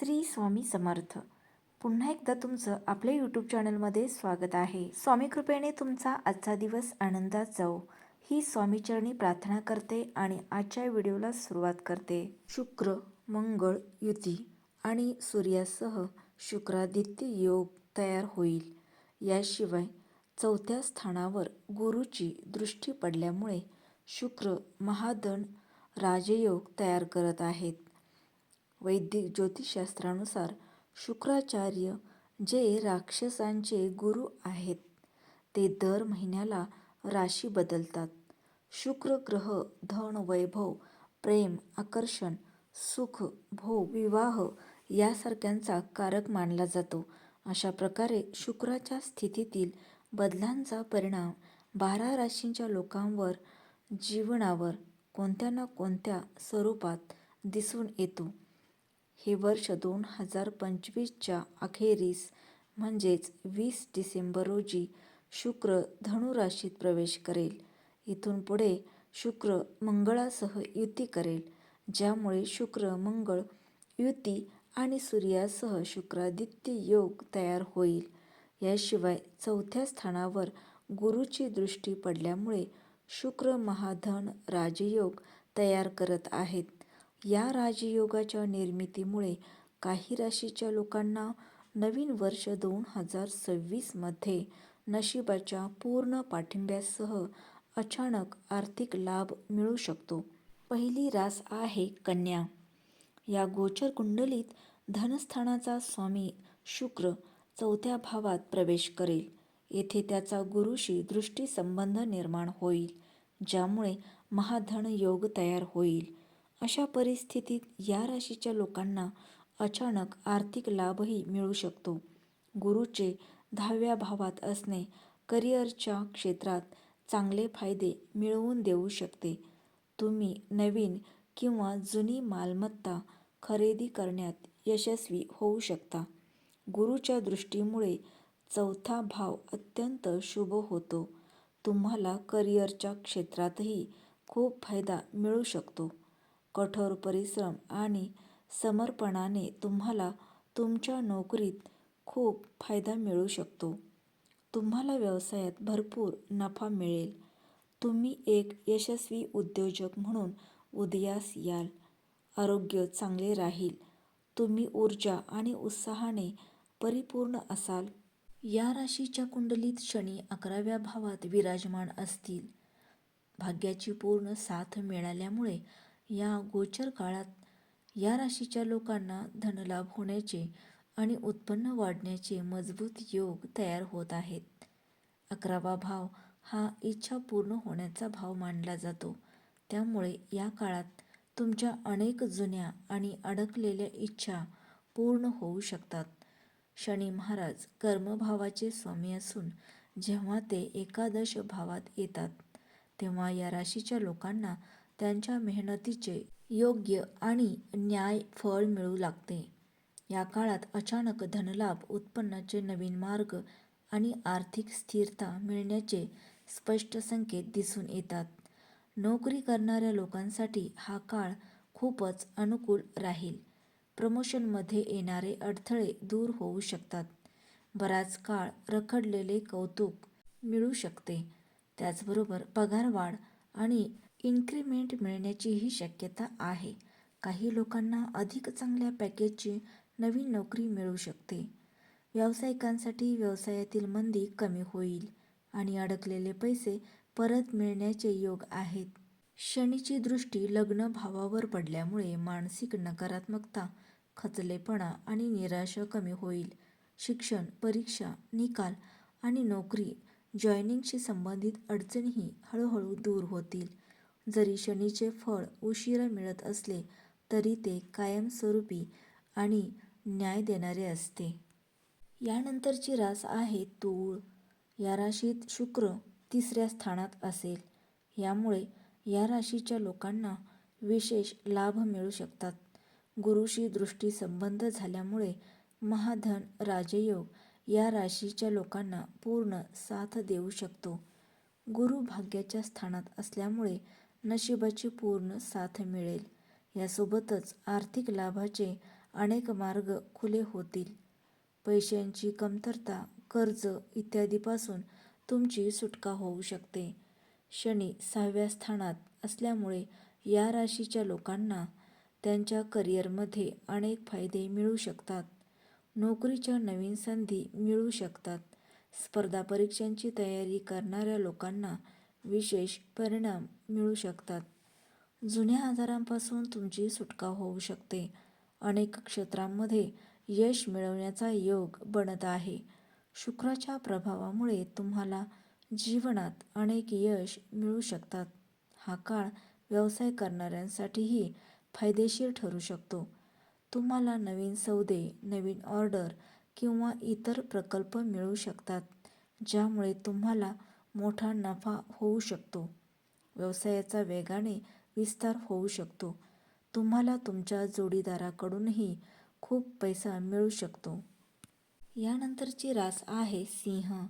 श्री स्वामी समर्थ. पुन्हा एकदा तुमचं आपल्या यूट्यूब चॅनलमध्ये स्वागत आहे. स्वामी कृपेने तुमचा आजचा दिवस आनंदात जाऊ ही स्वामीचरणी प्रार्थना करते आणि आजच्या व्हिडिओला सुरुवात करते. शुक्र मंगळ युती आणि सूर्यासह शुक्रादित्य योग तयार होईल. याशिवाय चौथ्या स्थानावर गुरुची दृष्टी पडल्यामुळे शुक्र महाधन राजयोग तयार करत आहेत. वैदिक ज्योतिषशास्त्रानुसार शुक्राचार्य जे राक्षसांचे गुरु आहेत ते दर महिन्याला राशी बदलतात. शुक्र ग्रह धन वैभव प्रेम आकर्षण सुख भोग विवाह यासारख्यांचा कारक मानला जातो. अशा प्रकारे शुक्राच्या स्थितीतील बदलांचा परिणाम बारा राशींच्या लोकांवर जीवनावर कोणत्या ना कोणत्या स्वरूपात दिसून येतो. हे वर्ष दोन हजार पंचवीसच्या अखेरीस म्हणजेच वीस डिसेंबर रोजी शुक्र धनुराशीत प्रवेश करेल. इथून पुढे शुक्र मंगळासह युती करेल ज्यामुळे शुक्र मंगळ युती आणि सूर्यासह शुक्रादित्य योग तयार होईल. याशिवाय चौथ्या स्थानावर गुरुची दृष्टी पडल्यामुळे शुक्र महाधन राजयोग तयार करत आहेत. या राजयोगाच्या निर्मितीमुळे काही राशीच्या लोकांना नवीन वर्ष दोन हजार सव्वीसमध्ये नशिबाच्या पूर्ण पाठिंब्यासह अचानक आर्थिक लाभ मिळू शकतो. पहिली रास आहे कन्या. या गोचर कुंडलीत धनस्थानाचा स्वामी शुक्र चौथ्या भावात प्रवेश करेल. येथे त्याचा गुरुशी दृष्टीसंबंध निर्माण होईल ज्यामुळे महाधन योग तयार होईल. अशा परिस्थितीत या राशीच्या लोकांना अचानक आर्थिक लाभही मिळू शकतो. गुरुचे दहाव्या भावात असणे करिअरच्या क्षेत्रात चांगले फायदे मिळवून देऊ शकते. तुम्ही नवीन किंवा जुनी मालमत्ता खरेदी करण्यात यशस्वी होऊ शकता. गुरुच्या दृष्टीमुळे चौथा भाव अत्यंत शुभ होतो. तुम्हाला करिअरच्या क्षेत्रातही खूप फायदा मिळू शकतो. कठोर परिश्रम आणि समर्पणाने तुम्हाला तुमच्या नोकरीत खूप फायदा मिळू शकतो. तुम्हाला व्यवसायात भरपूर नफा मिळेल. तुम्ही एक यशस्वी उद्योजक म्हणून उदयास याल. आरोग्य चांगले राहील. तुम्ही ऊर्जा आणि उत्साहाने परिपूर्ण असाल. या राशीच्या कुंडलीत शनी अकराव्या भावात विराजमान असतील. भाग्याची पूर्ण साथ मिळाल्यामुळे या गोचर काळात या राशीच्या लोकांना धनलाभ होण्याचे आणि उत्पन्न वाढण्याचे मजबूत योग तयार होत आहेत. अकरावा भाव हा इच्छा पूर्ण होण्याचा भाव मानला जातो. त्यामुळे या काळात तुमच्या अनेक जुन्या आणि अडकलेल्या इच्छा पूर्ण होऊ शकतात. शनी महाराज कर्मभावाचे स्वामी असून जेव्हा ते एकादश भावात येतात तेव्हा या राशीच्या लोकांना त्यांच्या मेहनतीचे योग्य आणि न्याय फळ मिळू लागते. या काळात अचानक धनलाभ उत्पन्नाचे नवीन मार्ग आणि आर्थिक स्थिरता मिळण्याचे स्पष्ट संकेत दिसून येतात. नोकरी करणाऱ्या लोकांसाठी हा काळ खूपच अनुकूल राहील. प्रमोशनमध्ये येणारे अडथळे दूर होऊ शकतात. बराच काळ रखडलेले कौतुक मिळू शकते. त्याचबरोबर पगारवाढ आणि इन्क्रिमेंट मिळण्याचीही शक्यता आहे. काही लोकांना अधिक चांगल्या पॅकेजची नवीन नोकरी मिळू शकते. व्यावसायिकांसाठी व्यवसायातील मंदी कमी होईल आणि अडकलेले पैसे परत मिळण्याचे योग आहेत. शनीची दृष्टी लग्न भावावर पडल्यामुळे मानसिक नकारात्मकता खचलेपणा आणि निराशा कमी होईल. शिक्षण परीक्षा निकाल आणि नोकरी जॉईनिंगशी संबंधित अडचणीही हळूहळू दूर होतील. जरी शनीचे फळ उशिरा मिळत असले तरी ते कायमस्वरूपी आणि न्याय देणारे असते. यानंतरची रास आहे तूळ. या राशीत शुक्र तिसऱ्या स्थानात असेल. यामुळे या राशीच्या लोकांना विशेष लाभ मिळू शकतात. गुरुशी दृष्टी संबंध झाल्यामुळे महाधन राजयोग या राशीच्या लोकांना पूर्ण साथ देऊ शकतो. गुरु भाग्याच्या स्थानात असल्यामुळे नशिबाची पूर्ण साथ मिळेल. यासोबतच आर्थिक लाभाचे अनेक मार्ग खुले होतील. पैशांची कमतरता कर्ज इत्यादीपासून तुमची सुटका होऊ शकते. शनी सहाव्या स्थानात असल्यामुळे या राशीच्या लोकांना त्यांच्या करिअरमध्ये अनेक फायदे मिळू शकतात. नोकरीच्या नवीन संधी मिळू शकतात. स्पर्धा परीक्षांची तयारी करणाऱ्या लोकांना विशेष परिणाम मिळू शकतात. जुन्या आजारांपासून तुमची सुटका होऊ शकते. अनेक क्षेत्रांमध्ये यश मिळवण्याचा योग बनत आहे. शुक्राच्या प्रभावामुळे तुम्हाला जीवनात अनेक यश मिळू शकतात. हा काळ व्यवसाय करणाऱ्यांसाठीही फायदेशीर ठरू शकतो. तुम्हाला नवीन सौदे नवीन ऑर्डर किंवा इतर प्रकल्प मिळू शकतात ज्यामुळे तुम्हाला मोठा नफा होऊ शकतो. व्यवसायाचा वेगाने विस्तार होऊ शकतो. तुम्हाला तुमच्या जोडीदाराकडूनही खूप पैसा मिळू शकतो. यानंतरची रास आहे सिंह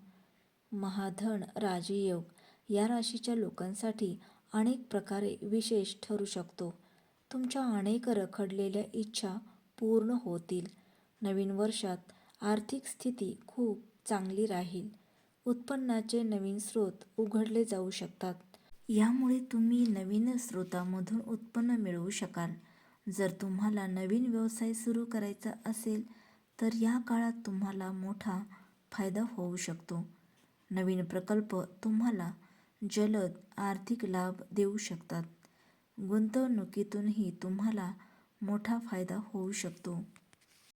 महाधन राजयोग. या राशीच्या लोकांसाठी अनेक प्रकारे विशेष ठरू शकतो. तुमच्या अनेक रखडलेल्या इच्छा पूर्ण होतील. नवीन वर्षात आर्थिक स्थिती खूप चांगली राहील. उत्पन्नाचे नवीन स्रोत उघडले जाऊ शकतात. यामुळे तुम्ही नवीन स्रोतामधून उत्पन्न मिळवू शकाल. जर तुम्हाला नवीन व्यवसाय सुरू करायचा असेल तर या काळात तुम्हाला मोठा फायदा होऊ शकतो. नवीन प्रकल्प तुम्हाला जलद आर्थिक लाभ देऊ शकतात. गुंतवणुकीतूनही तुम्हाला मोठा फायदा होऊ शकतो.